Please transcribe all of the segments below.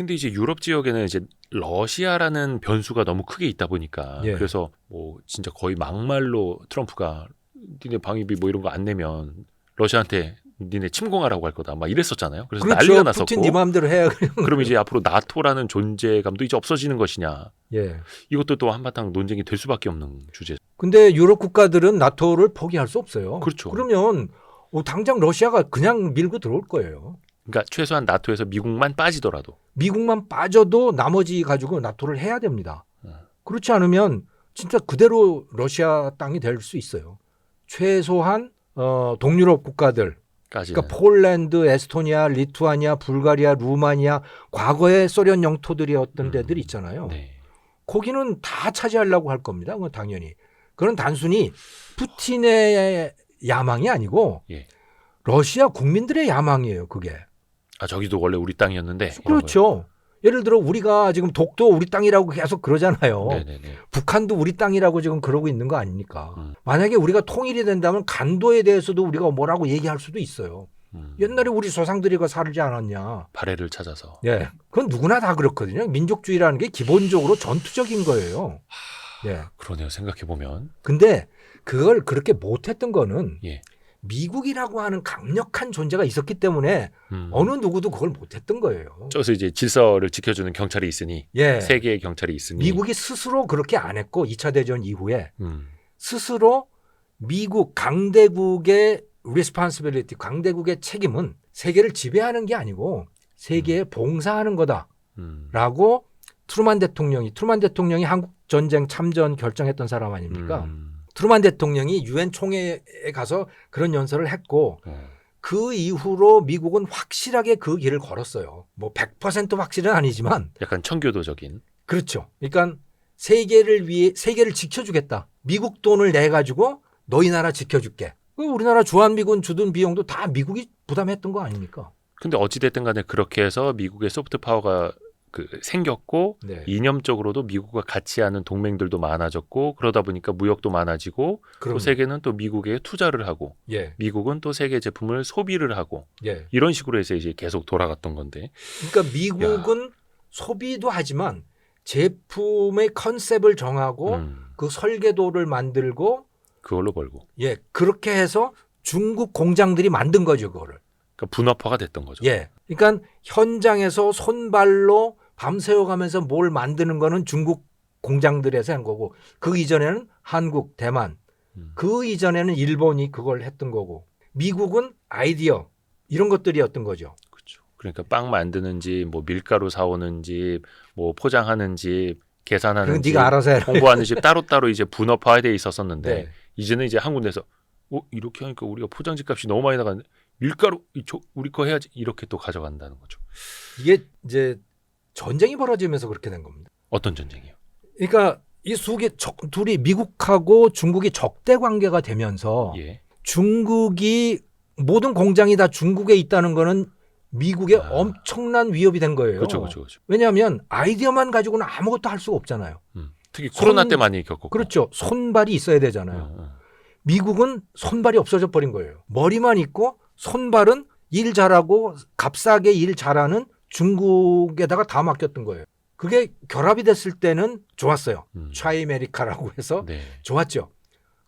근데 이제 유럽 지역에는 이제 러시아라는 변수가 너무 크게 있다 보니까 예. 그래서 뭐 진짜 거의 막말로 트럼프가 니네 방위비 뭐 이런 거 안 내면 러시아한테 니네 침공하라고 할 거다 막 이랬었잖아요. 그래서 난리가 그렇죠. 났었고 푸틴 네 마음대로 해야 그럼 이제 앞으로 나토라는 존재감도 이제 없어지는 것이냐 예. 이것도 또 한바탕 논쟁이 될 수밖에 없는 주제. 근데 유럽 국가들은 나토를 포기할 수 없어요. 그렇죠. 그러면 어, 당장 러시아가 그냥 밀고 들어올 거예요. 그러니까 최소한 나토에서 미국만 빠지더라도 미국만 빠져도 나머지 가지고 나토를 해야 됩니다. 음. 그렇지 않으면 진짜 그대로 러시아 땅이 될 수 있어요. 최소한 어, 동유럽 국가들. 그러니까 폴란드, 에스토니아, 리투아니아, 불가리아, 루마니아, 과거의 소련 영토들이었던 음. 데들 있잖아요. 네. 거기는 다 차지하려고 할 겁니다. 그건 당연히. 그건 단순히 푸틴의 야망이 아니고 예. 러시아 국민들의 야망이에요. 그게. 아 저기도 원래 우리 땅이었는데. 그렇죠. 예를 들어 우리가 지금 독도 우리 땅이라고 계속 그러잖아요. 네네네. 북한도 우리 땅이라고 지금 그러고 있는 거 아닙니까? 음. 만약에 우리가 통일이 된다면 간도에 대해서도 우리가 뭐라고 얘기할 수도 있어요. 음. 옛날에 우리 조상들이 그 살지 않았냐. 발해를 찾아서. 예. 그건 누구나 다 그렇거든요. 민족주의라는 게 기본적으로 전투적인 거예요. 예. 그러네요. 생각해 보면. 근데 그걸 그렇게 못했던 거는 예. 미국이라고 하는 강력한 존재가 있었기 때문에 음. 어느 누구도 그걸 못했던 거예요. 저기서 이제 질서를 지켜주는 경찰이 있으니 예. 세계의 경찰이 있으니. 미국이 스스로 그렇게 안 했고 2차 대전 이후에 음. 스스로 미국 강대국의 responsibility, 강대국의 책임은 세계를 지배하는 게 아니고 세계에 봉사하는 거다라고 음. 트루만 대통령이 트루만 대통령이 한국 전쟁 참전 결정했던 사람 아닙니까? 음. 트루만 대통령이 유엔 총회에 가서 그런 연설을 했고 어. 그 이후로 미국은 확실하게 그 길을 걸었어요. 뭐 100% 확실은 아니지만 약간 청교도적인. 그렇죠. 그러니까 세계를 위해 세계를 지켜주겠다. 미국 돈을 내 가지고 너희 나라 지켜줄게. 그 우리나라 주한미군 주둔 비용도 다 미국이 부담했던 거 아닙니까? 근데 어찌됐든 간에 그렇게 해서 미국의 소프트 파워가 그 생겼고 네. 이념적으로도 미국과 같이 하는 동맹들도 많아졌고 그러다 보니까 무역도 많아지고 그럼 또 세계는 또 미국에 투자를 하고 예, 미국은 또 세계 제품을 소비를 하고 예. 이런 식으로 해서 이제 계속 돌아갔던 건데. 그러니까 미국은 소비도 하지만 제품의 컨셉을 정하고 음, 그 설계도를 만들고 그걸로 벌고. 예 그렇게 해서 중국 공장들이 만든 거죠 그거를. 그러니까 분업화가 됐던 거죠. 예. 그러니까 현장에서 손발로 밤새워가면서 뭘 만드는 거는 중국 공장들에서 한 거고 그 이전에는 한국 대만 음. 그 이전에는 일본이 그걸 했던 거고 미국은 아이디어 이런 것들이었던 거죠 그렇죠. 그러니까 빵 만드는 집, 뭐 밀가루 사오는 집, 뭐 포장하는 집, 계산하는 집, 네가 알아서 해라 공부하는 집 따로따로 이제 분업화돼 있었었는데 네. 이제는 이제 한 군데서 어 이렇게 하니까 우리가 포장지 값이 너무 많이 나가는데 밀가루 우리 거 해야지 이렇게 또 가져간다는 거죠. 이게 이제 전쟁이 벌어지면서 그렇게 된 겁니다. 어떤 전쟁이요? 그러니까 이 수개 적, 둘이 미국하고 중국이 적대 관계가 되면서 예. 중국이 모든 공장이 다 중국에 있다는 거는 미국에 아. 엄청난 위협이 된 거예요. 그렇죠, 그렇죠, 그렇죠. 왜냐하면 아이디어만 가지고는 아무것도 할 수가 없잖아요. 음. 특히 코로나 손- 때 많이 겪었고. 그렇죠. 손발이 있어야 되잖아요. 어, 어. 미국은 손발이 없어져 버린 거예요. 머리만 있고 손발은 일 잘하고 값싸게 일 잘하는 중국에다가 다 맡겼던 거예요. 그게 결합이 됐을 때는 좋았어요. 음. 차이메리카라고 해서 네. 좋았죠.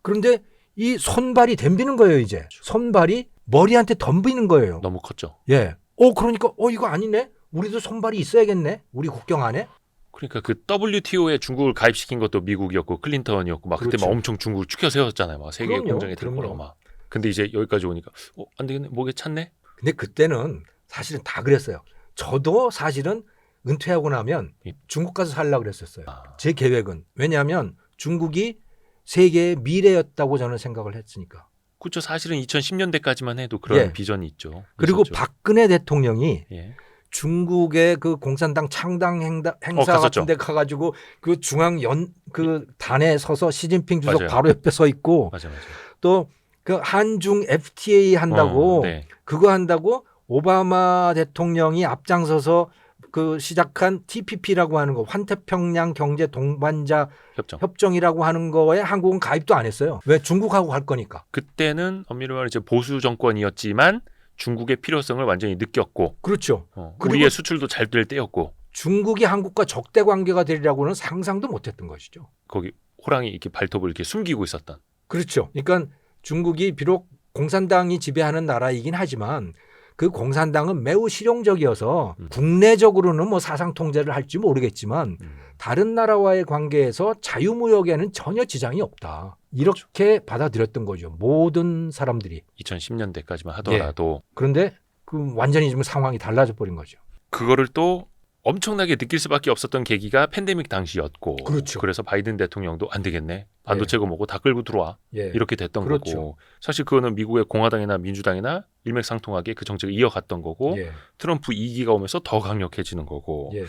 그런데 이 손발이 덤비는 거예요, 이제. 손발이 머리한테 덤비는 거예요. 너무 컸죠. 예. 어, 그러니까, 어, 이거 아니네? 우리도 손발이 있어야겠네? 우리 국경 안에? 그러니까 그 WTO에 중국을 가입시킨 것도 미국이었고 클린턴이었고 막 그때 그렇죠. 막 엄청 중국을 추켜 세웠잖아요. 막 세계 그럼요, 공장에 들 그럼요. 거라고 막. 근데 이제 여기까지 오니까 어, 안 되겠네. 목에 찼네. 근데 그때는 사실은 다 그랬어요. 저도 사실은 은퇴하고 나면 예. 중국 가서 살려고 그랬었어요. 아, 제 계획은. 왜냐하면 중국이 세계의 미래였다고 저는 생각을 했으니까. 그렇죠. 사실은 2010년대까지만 해도 그런 예. 비전이 있죠. 그리고 있었죠. 박근혜 대통령이 예. 중국의 그 공산당 창당 행다, 행사 어, 갔었죠. 같은 데 가가지고 그 중앙 연 그 단에 서서 시진핑 주석 맞아요. 바로 옆에 서 있고 맞아 맞아. 또그 한중 FTA 한다고 어, 네. 그거 한다고 오바마 대통령이 앞장서서 그 시작한 TPP라고 하는 거 환태평양 경제 동반자 협정. 협정이라고 하는 거에 한국은 가입도 안 했어요. 왜 중국하고 할 거니까. 그때는 엄밀히 말해 이제 보수 정권이었지만 중국의 필요성을 완전히 느꼈고 그렇죠. 어, 우리의 수출도 잘 될 때였고 중국이 한국과 적대 관계가 되리라고는 상상도 못했던 것이죠. 거기 호랑이 이렇게 발톱을 이렇게 숨기고 있었던. 그렇죠. 그러니까 중국이 비록 공산당이 지배하는 나라이긴 하지만 그 공산당은 매우 실용적이어서 음. 국내적으로는 뭐 사상 통제를 할지 모르겠지만 음. 다른 나라와의 관계에서 자유무역에는 전혀 지장이 없다. 이렇게 받아들였던 거죠. 모든 사람들이. 2010년대까지만 하더라도 그런데 그 완전히 지금 상황이 달라져 버린 거죠. 그거를 또 엄청나게 느낄 수밖에 없었던 계기가 팬데믹 당시였고 그렇죠. 래서 바이든 대통령도 안 되겠네 반도체고 뭐고 다 끌고 들어와 예. 이렇게 됐던 그렇죠. 거고 사실 그거는 미국의 공화당이나 민주당이나 일맥상통하게 그 정책을 이어갔던 거고 예. 트럼프 2기가 오면서 더 강력해지는 거고 예.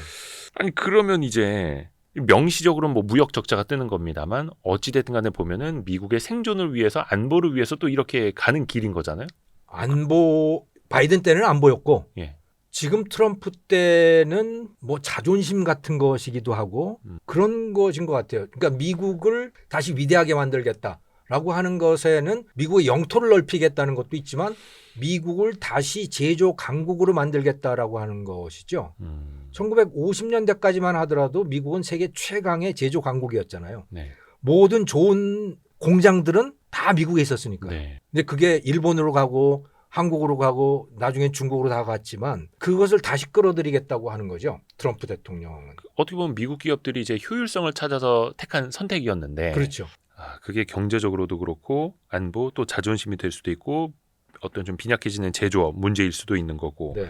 아니 그러면 이제 명시적으로는 뭐 무역 적자가 뜨는 겁니다만 어찌 됐든 간에 보면은 미국의 생존을 위해서 안보를 위해서 또 이렇게 가는 길인 거잖아요. 안보 바이든 때는 안 보였고 예. 지금 트럼프 때는 뭐 자존심 같은 것이기도 하고 음. 그런 것인 것 같아요. 그러니까 미국을 다시 위대하게 만들겠다라고 하는 것에는 미국의 영토를 넓히겠다는 것도 있지만 미국을 다시 제조 강국으로 만들겠다라고 하는 것이죠. 음. 1950년대까지만 하더라도 미국은 세계 최강의 제조 강국이었잖아요. 네. 모든 좋은 공장들은 다 미국에 있었으니까요. 네. 근데 그게 일본으로 가고 한국으로 가고 나중에 중국으로 다 갔지만 그것을 다시 끌어들이겠다고 하는 거죠. 트럼프 대통령은. 어떻게 보면 미국 기업들이 이제 효율성을 찾아서 택한 선택이었는데 그렇죠. 아, 그게 경제적으로도 그렇고 안보 또 자존심이 될 수도 있고 어떤 좀 빈약해지는 제조업 문제일 수도 있는 거고 네.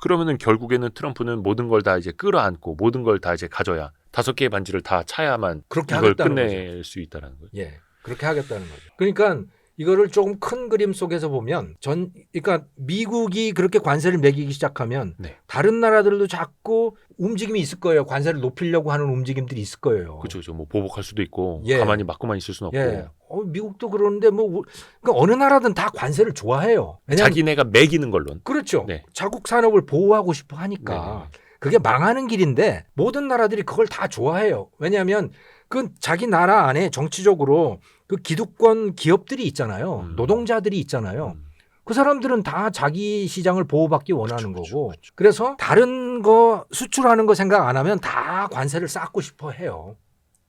그러면은 결국에는 트럼프는 모든 걸 다 이제 끌어안고 모든 걸 다 이제 가져야 다섯 개의 반지를 다 차야만 그렇게 이걸 끝낼 수 있다라는 거죠. 예. 그렇게 하겠다는 거죠. 그러니까 이거를 조금 큰 그림 속에서 보면 전 그러니까 미국이 그렇게 관세를 매기기 시작하면 네. 다른 나라들도 자꾸 움직임이 있을 거예요. 관세를 높이려고 하는 움직임들이 있을 거예요. 그렇죠. 그렇죠. 뭐 보복할 수도 있고 예. 가만히 맞고만 있을 수는 없고 예. 어, 미국도 그러는데 뭐 우- 그러니까 어느 나라든 다 관세를 좋아해요. 왜냐하면 자기네가 매기는 걸로는 그렇죠. 네. 자국 산업을 보호하고 싶어 하니까 그게 망하는 길인데 모든 나라들이 그걸 다 좋아해요. 왜냐하면 그 자기 나라 안에 정치적으로 그 기득권 기업들이 있잖아요. 음. 노동자들이 있잖아요. 음. 그 사람들은 다 자기 시장을 보호받기 원하는 그렇죠, 거고. 그렇죠. 그래서 다른 거 수출하는 거 생각 안 하면 다 관세를 쌓고 싶어 해요.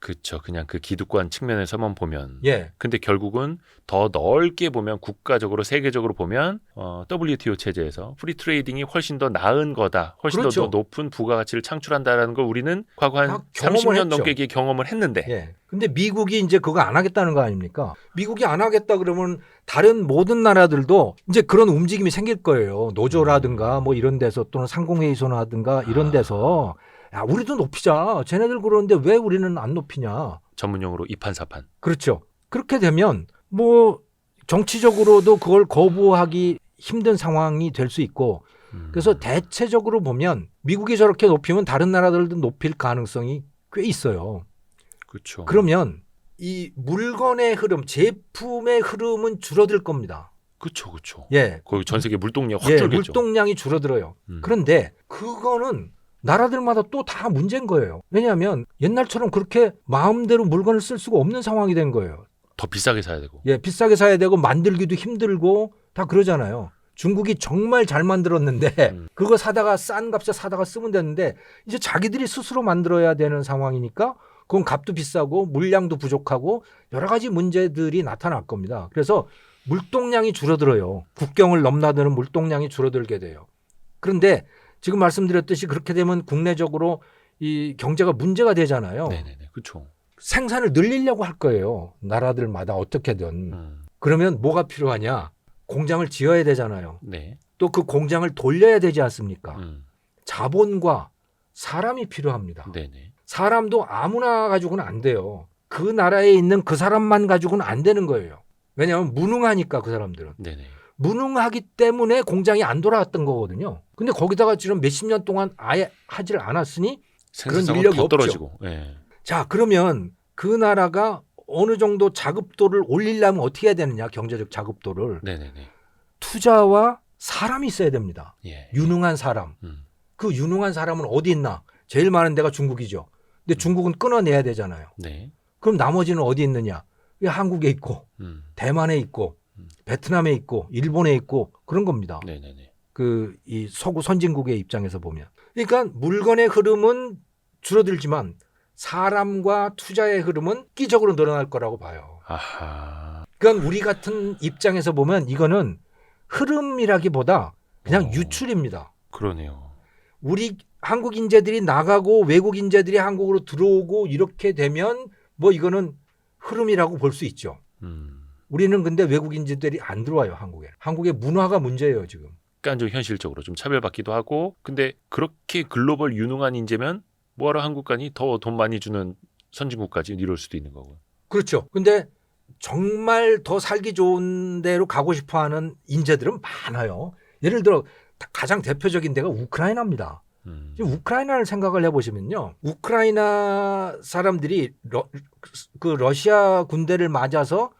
그렇죠. 그냥 그 기득권 측면에서만 보면 예. 근데 결국은 더 넓게 보면 국가적으로 세계적으로 보면 어, WTO 체제에서 프리 트레이딩이 훨씬 더 나은 거다. 훨씬 그렇죠. 더 높은 부가가치를 창출한다라는 걸 우리는 과거 한다 경험을 30년 했죠. 넘게 이게 경험을 했는데 예. 근데 미국이 이제 그거 안 하겠다는 거 아닙니까? 미국이 안 하겠다 그러면 다른 모든 나라들도 이제 그런 움직임이 생길 거예요. 노조라든가 뭐 이런 데서 또는 상공회의소라든가 이런 아. 데서 야, 우리도 높이자. 쟤네들 그러는데 왜 우리는 안 높이냐. 전문용어로 이판사판. 그렇죠. 그렇게 되면 뭐 정치적으로도 그걸 거부하기 힘든 상황이 될 수 있고 음. 그래서 대체적으로 보면 미국이 저렇게 높이면 다른 나라들도 높일 가능성이 꽤 있어요. 그렇죠. 그러면 이 물건의 흐름, 제품의 흐름은 줄어들 겁니다. 그렇죠, 그렇죠. 예. 거기 전 세계 물동량 확 예, 줄겠죠. 물동량이 줄어들어요. 음. 그런데 그거는 나라들마다 또 다 문제인 거예요. 왜냐하면 옛날처럼 그렇게 마음대로 물건을 쓸 수가 없는 상황이 된 거예요. 더 비싸게 사야 되고. 예, 비싸게 사야 되고 만들기도 힘들고 다 그러잖아요. 중국이 정말 잘 만들었는데 음. 그거 사다가 싼 값에 사다가 쓰면 되는데 이제 자기들이 스스로 만들어야 되는 상황이니까 그건 값도 비싸고 물량도 부족하고 여러 가지 문제들이 나타날 겁니다. 그래서 물동량이 줄어들어요. 국경을 넘나드는 물동량이 줄어들게 돼요. 그런데 지금 말씀드렸듯이 그렇게 되면 국내적으로 이 경제가 문제가 되잖아요. 네네네. 그렇죠. 생산을 늘리려고 할 거예요. 나라들마다 어떻게든. 음. 그러면 뭐가 필요하냐? 공장을 지어야 되잖아요. 네. 또 그 공장을 돌려야 되지 않습니까? 음. 자본과 사람이 필요합니다. 네네. 사람도 아무나 가지고는 안 돼요. 그 나라에 있는 그 사람만 가지고는 안 되는 거예요. 왜냐하면 무능하니까 그 사람들은. 네네. 무능하기 때문에 공장이 안 돌아왔던 거거든요. 근데 거기다가 지금 몇십 년 동안 아예 하질 않았으니 생산성은 인력이. 떨어지고. 예. 자 그러면 그 나라가 어느 정도 자급도를 올리려면 어떻게 해야 되느냐 경제적 자급도를 네네네. 투자와 사람이 있어야 됩니다. 예. 유능한 사람. 음. 그 유능한 사람은 어디 있나? 제일 많은 데가 중국이죠. 근데 중국은 끊어내야 되잖아요. 네. 그럼 나머지는 어디 있느냐? 한국에 있고, 음. 대만에 있고, 음. 베트남에 있고, 일본에 있고 그런 겁니다. 네네네. 그 이 서구 선진국의 입장에서 보면 그러니까 물건의 흐름은 줄어들지만 사람과 투자의 흐름은 끼적으로 늘어날 거라고 봐요. 아하. 그러니까 우리 같은 입장에서 보면 이거는 흐름이라기보다 그냥 어. 유출입니다. 그러네요. 우리 한국 인재들이 나가고 외국 인재들이 한국으로 들어오고 이렇게 되면 뭐 이거는 흐름이라고 볼 수 있죠. 음. 우리는 근데 외국 인재들이 안 들어와요 한국에. 한국의 문화가 문제예요 지금. 그러니까 좀 현실적으로 좀 차별받기도 하고 근데 그렇게 글로벌 유능한 인재면 뭐하러 한국 가니 더돈 많이 주는 선진국까지 이럴 수도 있는 거고. 그렇죠. 근데 정말 더 살기 좋은 데로 가고 싶어 하는 인재들은 많아요. 예를 들어 가장 대표적인 데가 우크라이나입니다. 음. 우크라이나를 생각을 해보시면요. 우크라이나 사람들이 러, 그 러시아 군대를 맞아서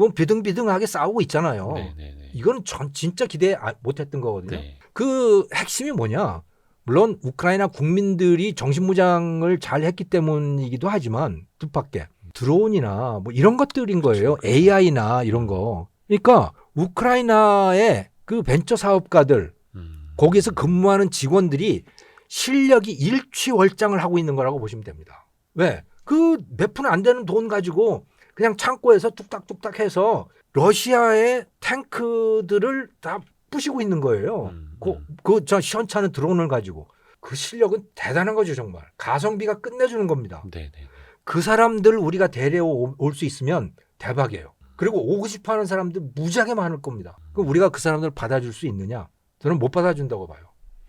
그건 비등비등하게 싸우고 있잖아요. 네네네. 이거는 전 진짜 기대 아- 못했던 거거든요. 네. 그 핵심이 뭐냐? 물론 우크라이나 국민들이 정신무장을 잘 했기 때문이기도 하지만 뜻밖의 드론이나 뭐 이런 것들인 거예요. 그렇죠. AI나 이런 거. 그러니까 우크라이나의 그 벤처 사업가들 음. 거기에서 근무하는 직원들이 실력이 일취월장을 하고 있는 거라고 보시면 됩니다. 왜? 그 몇 푼 안 되는 돈 가지고 그냥 창고에서 뚝딱뚝딱 해서 러시아의 탱크들을 다 부시고 있는 거예요. 음, 그, 음. 그, 저 시원찮은 드론을 가지고. 그 실력은 대단한 거죠, 정말. 가성비가 끝내주는 겁니다. 네네. 그 사람들 우리가 데려올 수 있으면 대박이에요. 그리고 오고 싶어 하는 사람들 무지하게 많을 겁니다. 그럼 우리가 그 사람들을 받아줄 수 있느냐? 저는 못 받아준다고 봐요.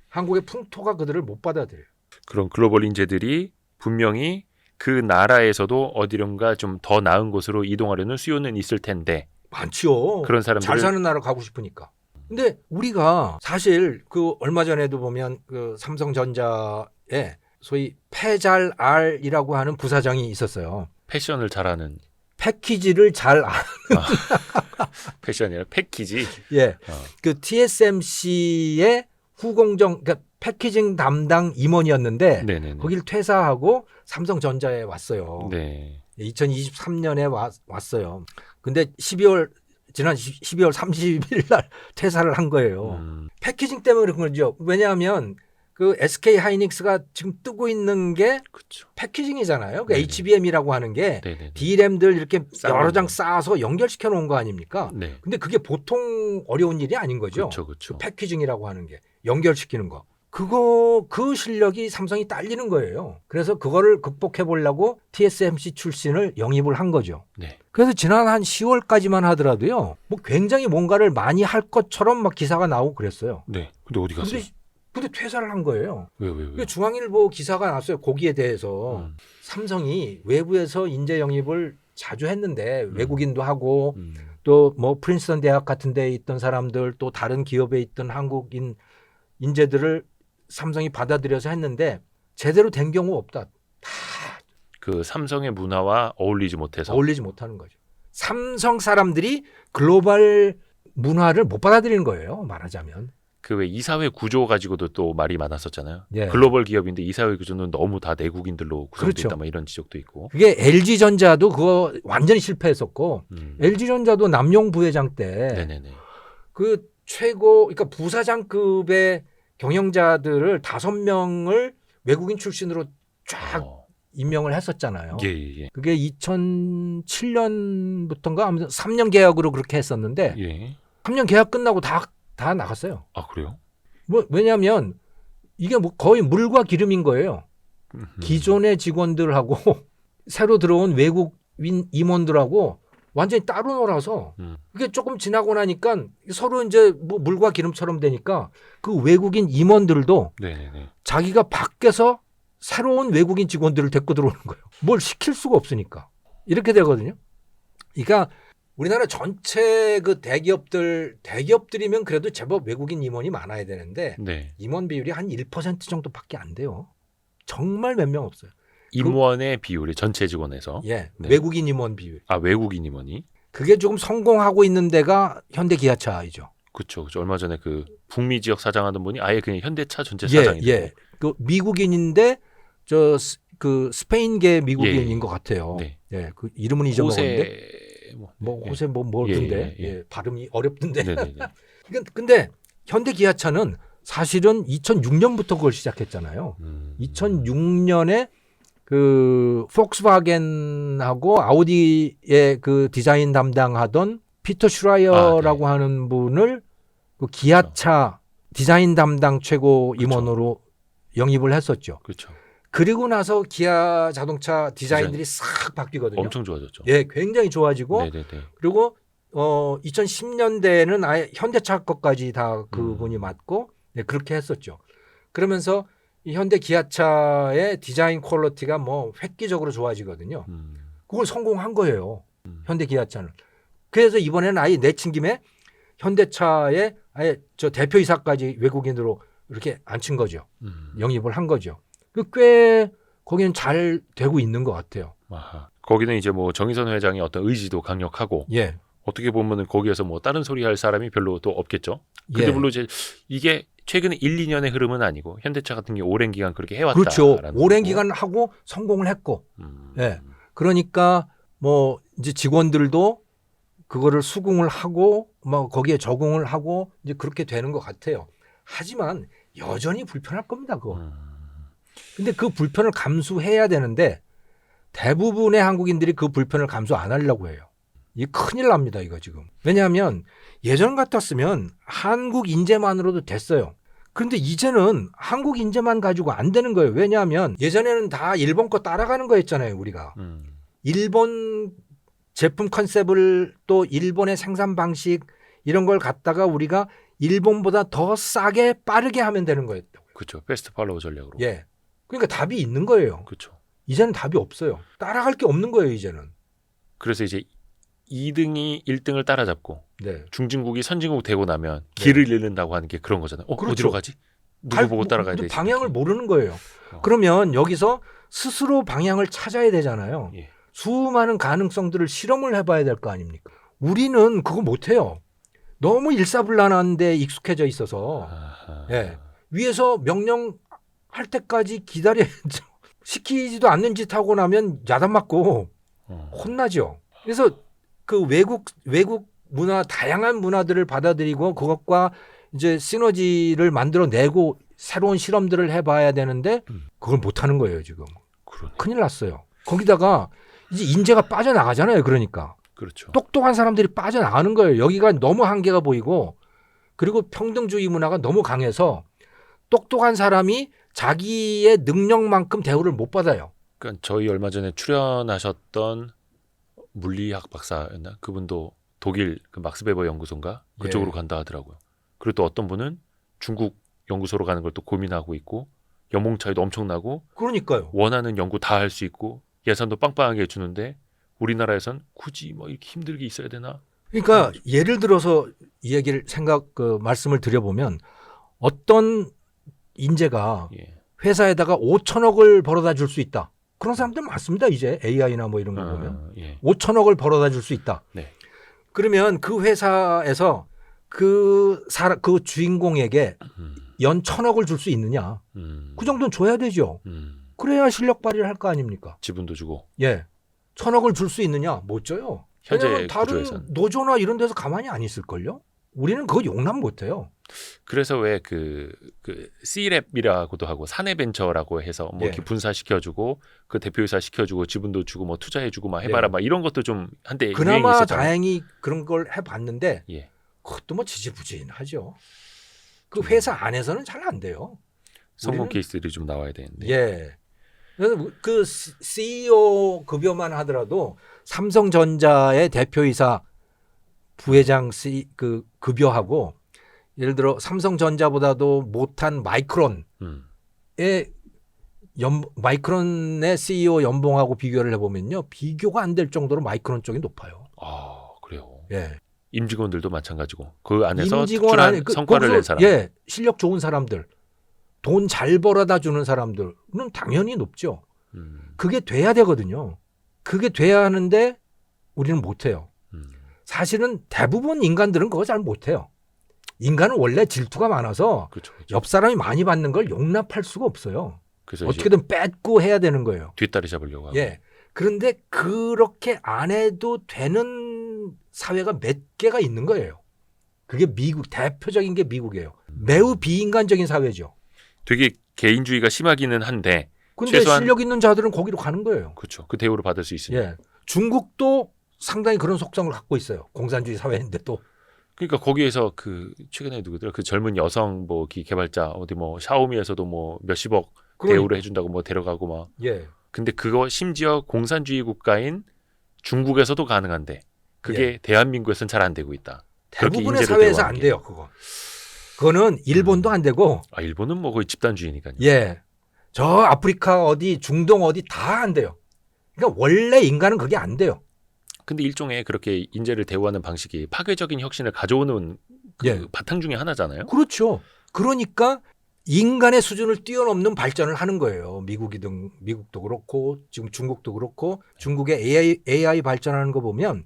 한국의 풍토가 그들을 못 받아들여요. 그런 글로벌 인재들이 분명히 그 나라에서도 어디론가 좀 더 나은 곳으로 이동하려는 수요는 있을 텐데 많지요. 그런 사람들을 잘 사는 나라 가고 싶으니까. 근데 우리가 사실 그 얼마 전에도 보면 그 삼성전자에 소위 패잘 R이라고 하는 부사장이 있었어요. 패션을 잘하는 패키지를 잘 아, 패션이 아니라 패키지. 예. 어. 그 TSMC의 후공정 그러니까 패키징 담당 임원이었는데 네네네. 거길 퇴사하고 삼성전자에 왔어요. 네. 2023년에 와, 왔어요. 근데 12월 지난 12월 30일 날 퇴사를 한 거예요. 음, 패키징 때문에 그런 거죠. 왜냐하면 그 SK 하이닉스가 지금 뜨고 있는 게 그렇죠. 패키징이잖아요. 그 네네. HBM이라고 하는 게 네네. D램들 이렇게 여러 장 거. 쌓아서 연결시켜 놓은 거 아닙니까? 네. 근데 그게 보통 어려운 일이 아닌 거죠. 그렇죠, 그렇죠. 패키징이라고 하는 게 연결시키는 거. 그거 그 실력이 삼성이 딸리는 거예요. 그래서 그거를 극복해 보려고 TSMC 출신을 영입을 한 거죠. 네. 그래서 지난 한 10월까지만 하더라도요. 뭐 굉장히 뭔가를 많이 할 것처럼 막 기사가 나오고 그랬어요. 네. 근데 어디 갔어요? 근데 근데 퇴사를 한 거예요. 왜 왜 왜? 그게 중앙일보 기사가 났어요. 거기에 대해서 음, 삼성이 외부에서 인재 영입을 자주 했는데 외국인도 하고 음. 또뭐 프린스턴 대학 같은 데에 있던 사람들 또 다른 기업에 있던 한국인 인재들을 삼성이 받아들여서 했는데 제대로 된 경우 없다. 다그 삼성의 문화와 어울리지 못해서. 어울리지 못하는 거죠. 삼성 사람들이 글로벌 문화를 못 받아들이는 거예요. 말하자면. 그 왜 이사회 구조 가지고도 또 말이 많았었잖아요. 예. 글로벌 기업인데 이사회 구조는 너무 다 내국인들로 구성돼 그렇죠. 있다 뭐 이런 지적도 있고. 그게 LG 전자도 그거 완전히 실패했었고 음. LG 전자도 남용 부회장 때. 그 최고 그러니까 부사장급의 경영자들을 다섯 명을 외국인 출신으로 쫙 어. 임명을 했었잖아요. 예, 예, 그게 2007년부터인가 아무튼 3년 계약으로 그렇게 했었는데 예. 예. 3년 계약 끝나고 다 다 나갔어요. 아 그래요? 뭐 왜냐하면 이게 뭐 거의 물과 기름인 거예요. 음. 기존의 직원들하고 새로 들어온 외국인 임원들하고 완전히 따로 놀아서 음. 그게 조금 지나고 나니까 서로 이제 뭐 물과 기름처럼 되니까 그 외국인 임원들도 네네네. 자기가 밖에서 새로운 외국인 직원들을 데리고 들어오는 거예요. 뭘 시킬 수가 없으니까. 이렇게 되거든요. 그러니까 우리나라 전체 그 대기업들, 대기업들이면 그래도 제법 외국인 임원이 많아야 되는데 네. 임원 비율이 한 1% 정도밖에 안 돼요. 정말 몇 명 없어요. 임원의 비율이 전체 직원에서 예. 네. 외국인 임원 비율. 아 외국인 임원이 그게 조금 성공하고 있는 데가 현대 기아차이죠. 그렇죠. 얼마 전에 그 북미 지역 사장하던 분이 아예 그냥 현대차 전체 예, 사장이 예. 그 미국인인데 저 그 스페인계 미국인인 예. 것 같아요. 네. 예. 그 이름은 잊어먹었는데 호세 뭐, 뭐 예. 호세 뭐 예, 뭐던데 예, 예. 예, 발음이 어렵던데. 네네네. 이건 근데 현대 기아차는 사실은 2006년부터 그걸 시작했잖아요. 음. 2006년에 그 폭스바겐하고 아우디의 그 디자인 담당하던 피터 슈라이어라고 아, 하는 분을 그 기아차 디자인 담당 최고 그렇죠. 임원으로 영입을 했었죠. 그렇죠. 그리고 나서 기아 자동차 디자인들이 싹 바뀌거든요. 엄청 좋아졌죠. 예, 굉장히 좋아지고 네네네. 그리고 어 2010년대에는 아예 현대차 것까지 다 그분이 음. 맡고 네, 그렇게 했었죠. 그러면서 이 현대 기아차의 디자인 퀄리티가 뭐 획기적으로 좋아지거든요. 음. 그걸 성공한 거예요. 음. 현대 기아차는. 그래서 이번에는 아예 내친 김에 현대차의 아예 저 대표이사까지 외국인으로 이렇게 앉힌 거죠. 음. 영입을 한 거죠. 그꽤 거기는 잘 되고 있는 것 같아요. 아하. 거기는 이제 뭐 정의선 회장의 어떤 의지도 강력하고 예. 어떻게 보면은 거기에서 뭐 다른 소리 할 사람이 별로 또 없겠죠. 근데 예. 물론 이제 이게 최근에 1, 2년의 흐름은 아니고 현대차 같은 게 오랜 기간 그렇게 해왔다. 그렇죠. 오랜 기간 하고 성공을 했고 음. 예. 그러니까 뭐 이제 직원들도 그거를 수긍을 하고 뭐 거기에 적응을 하고 이제 그렇게 되는 것 같아요. 하지만 여전히 불편할 겁니다. 그거. 음. 근데 그 불편을 감수해야 되는데 대부분의 한국인들이 그 불편을 감수 안 하려고 해요. 이 큰일 납니다, 이거 지금. 왜냐하면 예전 같았으면 한국 인재만으로도 됐어요. 그런데 이제는 한국 인재만 가지고 안 되는 거예요. 왜냐하면 예전에는 다 일본 거 따라가는 거였잖아요, 우리가. 음. 일본 제품 컨셉을 또 일본의 생산 방식 이런 걸 갖다가 우리가 일본보다 더 싸게 빠르게 하면 되는 거였다고요. 그렇죠. 베스트 팔로우 전략으로. 예. 그러니까 답이 있는 거예요. 그렇죠. 이제는 답이 없어요. 따라갈 게 없는 거예요, 이제는. 그래서 이제 2등이 1등을 따라잡고 네. 중진국이 선진국 되고 나면 길을 잃는다고 하는 게 그런 거잖아요. 어, 그렇죠. 어디로 가지? 누구 갈- 보고 따라가야 되지? 방향을 모르는 거예요. 어. 그러면 여기서 스스로 방향을 찾아야 되잖아요. 예. 수많은 가능성들을 실험을 해봐야 될 거 아닙니까? 우리는 그거 못해요. 너무 일사불란한데 익숙해져 있어서 아하. 예. 위에서 명령 할 때까지 기다려야죠. 시키지도 않는 짓 하고 나면 야단 맞고 어. 혼나죠. 그래서 그 외국 외국 문화 다양한 문화들을 받아들이고 그것과 이제 시너지를 만들어내고 새로운 실험들을 해봐야 되는데 음. 그걸 못 하는 거예요 지금. 그러네. 큰일 났어요. 거기다가 이제 인재가 빠져나가잖아요. 그러니까 그렇죠. 똑똑한 사람들이 빠져나가는 거예요. 여기가 너무 한계가 보이고 그리고 평등주의 문화가 너무 강해서 똑똑한 사람이 자기의 능력만큼 대우를 못 받아요. 그러니까 저희 얼마 전에 출연하셨던 물리학 박사였나 그분도 독일 그 막스 베버 연구소인가 그쪽으로 예. 간다 하더라고요. 그리고 또 어떤 분은 중국 연구소로 가는 걸 또 고민하고 있고 연봉 차이도 엄청나고 그러니까요. 원하는 연구 다 할 수 있고 예산도 빵빵하게 주는데 우리나라에선 굳이 뭐 이렇게 힘들게 있어야 되나? 그러니까 예를 들어서 이 얘기를 생각 그 말씀을 드려보면 어떤 인재가 예. 회사에다가 5천억을 벌어다 줄 수 있다. 그런 사람들 많습니다. 이제 AI나 뭐 이런 거 보면 어, 예. 5천억을 벌어다 줄 수 있다. 네. 그러면 그 회사에서 그 사람 그 주인공에게 음, 연 천억을 줄 수 있느냐? 음, 그 정도는 줘야 되죠. 음, 그래야 실력 발휘를 할 거 아닙니까? 지분도 주고 예. 천억을 줄 수 있느냐? 못 줘요. 현재 다른 구조에선 노조나 이런 데서 가만히 안 있을걸요? 우리는 그거 용납 못 해요. 그래서 왜그 그 C랩이라고도 하고 사내벤처라고 해서 뭐 예. 이렇게 분사시켜주고 그 대표이사 시켜주고 지분도 주고 뭐 투자해주고 막 해봐라 예. 막 이런 것도 좀 한때 그나마. 다행히 그런 걸 해봤는데 예. 그것도 뭐 지지부진하죠. 그좀 회사 안에서는 잘 안 돼요. 성공 케이스들이 좀 나와야 되는데. 예. 그래서 그 CEO 급여만 하더라도 삼성전자의 대표이사 부회장 C 그 급여하고 예를 들어 삼성전자보다도 못한 마이크론의 음, 연 마이크론의 CEO 연봉하고 비교를 해보면요 비교가 안 될 정도로 마이크론 쪽이 높아요. 아 그래요. 예. 임직원들도 마찬가지고 그 안에서 임직원 안에 그- 성과를 거기서, 낸 사람. 예, 실력 좋은 사람들, 돈 잘 벌어다 주는 사람들은 당연히 높죠. 음, 그게 돼야 되거든요. 그게 돼야 하는데 우리는 못해요. 음, 사실은 대부분 인간들은 그거 잘 못해요. 인간은 원래 질투가 많아서 그렇죠. 그렇죠. 옆 사람이 많이 받는 걸 용납할 수가 없어요. 그래서 어떻게든 뺏고 해야 되는 거예요. 뒷다리 잡으려고 하고. 예. 그런데 그렇게 안 해도 되는 사회가 몇 개가 있는 거예요. 그게 미국 대표적인 게 미국이에요. 매우 비인간적인 사회죠. 되게 개인주의가 심하기는 한데 근데 최소한- 실력 있는 자들은 거기로 가는 거예요. 그렇죠. 그 대우를 받을 수 있으니까. 예. 중국도 상당히 그런 속성을 갖고 있어요. 공산주의 사회인데 또. 그러니까 거기에서 그 최근에 누구더라 그 젊은 여성 뭐 기 개발자 어디 뭐 샤오미에서도 뭐 몇십억 대우를 해준다고 뭐 데려가고 막 예. 근데 그거 심지어 공산주의 국가인 중국에서도 가능한데 그게 예. 대한민국에서는 잘 안 되고 있다. 대부분의 사회에서 안 게. 돼요, 그거. 그거는 일본도 안 되고, 아 일본은 뭐 거의 집단주의니까요. 예. 저 아프리카 어디, 중동 어디 다 안 돼요. 그러니까 원래 인간은 그게 안 돼요. 근데 일종의 그렇게 인재를 대우하는 방식이 파괴적인 혁신을 가져오는 그 예. 바탕 중에 하나잖아요. 그렇죠. 그러니까 인간의 수준을 뛰어넘는 발전을 하는 거예요. 미국이든 미국도 그렇고 지금 중국도 그렇고 중국의 AI, AI 발전하는 거 보면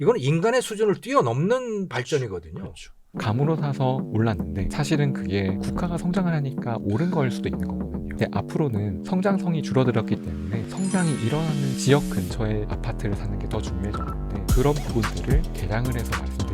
이건 인간의 수준을 뛰어넘는 발전이거든요. 그렇죠. 감으로 사서 올랐는데 사실은 그게 국가가 성장을 하니까 옳은 거일 수도 있는 거거든요. 근데 앞으로는 성장성이 줄어들었기 때문에 성장이 일어나는 지역 근처에 아파트를 사는 게 더 중요해졌는데 그런 부분들을 개량을 해서 말씀드리는